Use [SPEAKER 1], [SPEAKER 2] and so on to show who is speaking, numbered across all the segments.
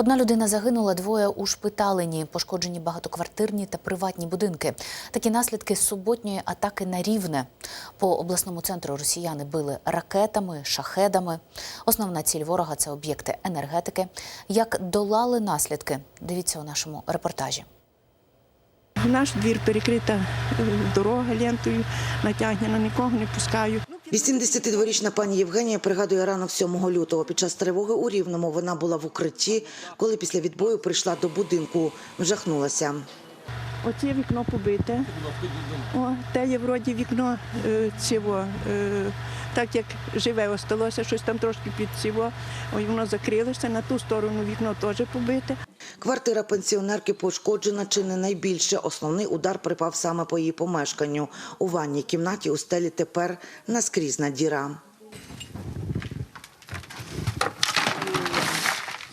[SPEAKER 1] Одна людина загинула, двоє ушпиталені, пошкоджені багатоквартирні та приватні будинки. Такі наслідки суботньої атаки на рівне. По обласному центру росіяни били ракетами, шахедами. Основна ціль ворога це об'єкти енергетики. Як долали наслідки? Дивіться у нашому репортажі.
[SPEAKER 2] Наш двір перекрита е, дорога лентою, натягнена, нікого не пускаю.
[SPEAKER 3] 82-річна пані Євгенія пригадує ранок 7 лютого. Під час тривоги у Рівному вона була в укритті, коли після відбою прийшла до будинку. Вжахнулася.
[SPEAKER 2] Оце вікно побите. О, те є вроді вікно е, цього, е, так як живе осталося, щось там трошки під цього. Воно закрилося, на ту сторону вікно теж побите.
[SPEAKER 3] Квартира пенсіонерки пошкоджена чи не найбільше. Основний удар припав саме по її помешканню. У ванній кімнаті у стелі тепер наскрізна діра.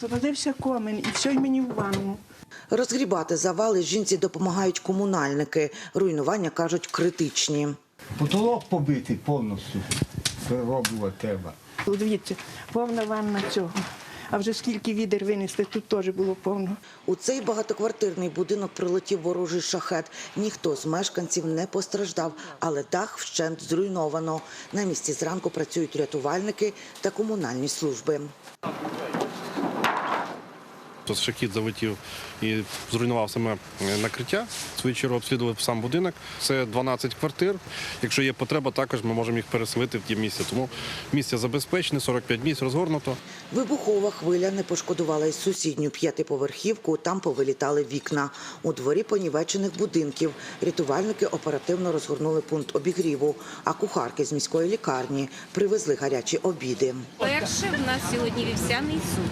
[SPEAKER 2] Завалився комен і все й мені в ванну.
[SPEAKER 3] Розгрібати завали жінці допомагають комунальники. Руйнування кажуть критичні.
[SPEAKER 4] Потолок побитий повністю. Перероблювати треба.
[SPEAKER 2] Дивіться, повна ванна цього. А вже скільки відер винесли, тут теж було повно.
[SPEAKER 3] У цей багатоквартирний будинок прилетів ворожий шахет. Ніхто з мешканців не постраждав, але дах вщент зруйновано. На місці зранку працюють рятувальники та комунальні служби.
[SPEAKER 5] Тут шахід залетів і зруйнував саме е, накриття. В свою чергу обслідував сам будинок. Це 12 квартир. Якщо є потреба, також ми можемо їх переселити в ті місця. Тому місце забезпечене, 45 місць розгорнуто.
[SPEAKER 3] Вибухова хвиля не пошкодувала й сусідню п'ятиповерхівку. Там повилітали вікна. У дворі понівечених будинків рятувальники оперативно розгорнули пункт обігріву, а кухарки з міської лікарні привезли гарячі обіди.
[SPEAKER 6] Перше в нас сьогодні вівсяний суп,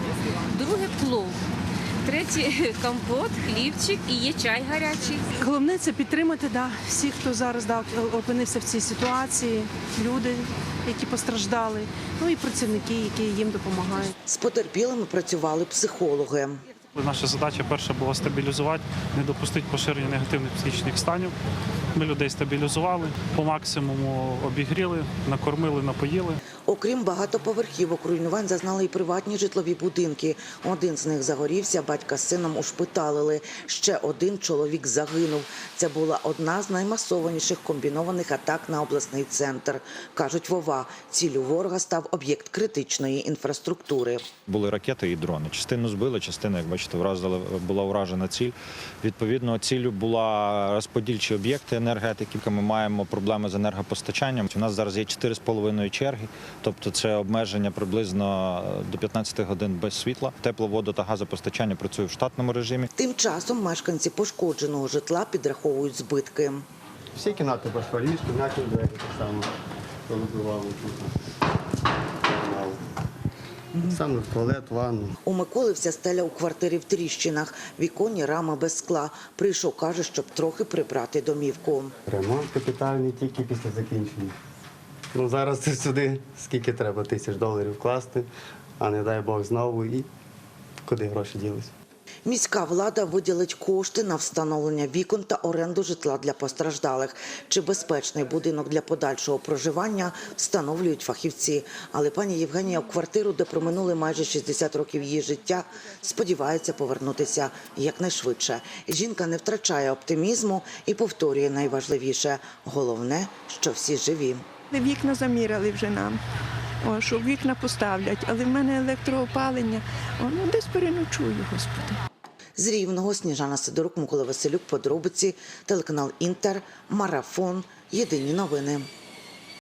[SPEAKER 6] друге плов, третє компот, хлібчик і є чай гарячий.
[SPEAKER 7] Головне це підтримати да, всіх, хто зараз да, опинився в цій ситуації, люди, які постраждали, ну і працівники, які їм допомагають.
[SPEAKER 3] З потерпілими працювали психологи.
[SPEAKER 8] Наша задача перша була стабілізувати, не допустити поширення негативних психічних станів. Ми людей стабілізували, по максимуму обігріли, накормили, напоїли.
[SPEAKER 3] Окрім багатоповерхівок, руйнувань зазнали і приватні житлові будинки. Один з них загорівся, батька з сином ушпиталили. Ще один чоловік загинув. Це була одна з наймасованіших комбінованих атак на обласний центр. Кажуть, Вова, цілю ворога став об'єкт критичної інфраструктури.
[SPEAKER 9] Були ракети і дрони. Частину збили, частина, як бачите, вразила, була вражена ціль. Відповідно, ціллю була розподільчі об'єкти енергетики. Ми маємо проблеми з енергопостачанням. У нас зараз є 4,5 черги, тобто це обмеження приблизно до 15 годин без світла. Тепло, воду та газопостачання працює в штатному режимі.
[SPEAKER 3] Тим часом мешканці пошкодженого житла підраховують збитки.
[SPEAKER 10] Всі кімнати пошпарі, кімнатні двері так само повибивали тут. Саме в туалет, ванну.
[SPEAKER 3] У Миколи вся стеля у квартирі в тріщинах. Віконні рама без скла. Прийшов, каже, щоб трохи прибрати домівку.
[SPEAKER 10] Ремонт капітальний тільки після закінчення. Ну зараз це сюди скільки треба тисяч доларів вкласти, а не дай Бог знову і куди гроші ділися.
[SPEAKER 3] Міська влада виділить кошти на встановлення вікон та оренду житла для постраждалих. Чи безпечний будинок для подальшого проживання встановлюють фахівці. Але пані Євгенія в квартиру, де проминули майже 60 років її життя, сподівається повернутися якнайшвидше. Жінка не втрачає оптимізму і повторює найважливіше головне, що всі живі.
[SPEAKER 2] Вікна заміряли вже нам. О, що вікна поставлять, але в мене електроопалення. О, ну десь переночую, господи.
[SPEAKER 3] З Рівного Сніжана Сидорук, Микола Василюк, подробиці, телеканал Інтер, Марафон, Єдині новини.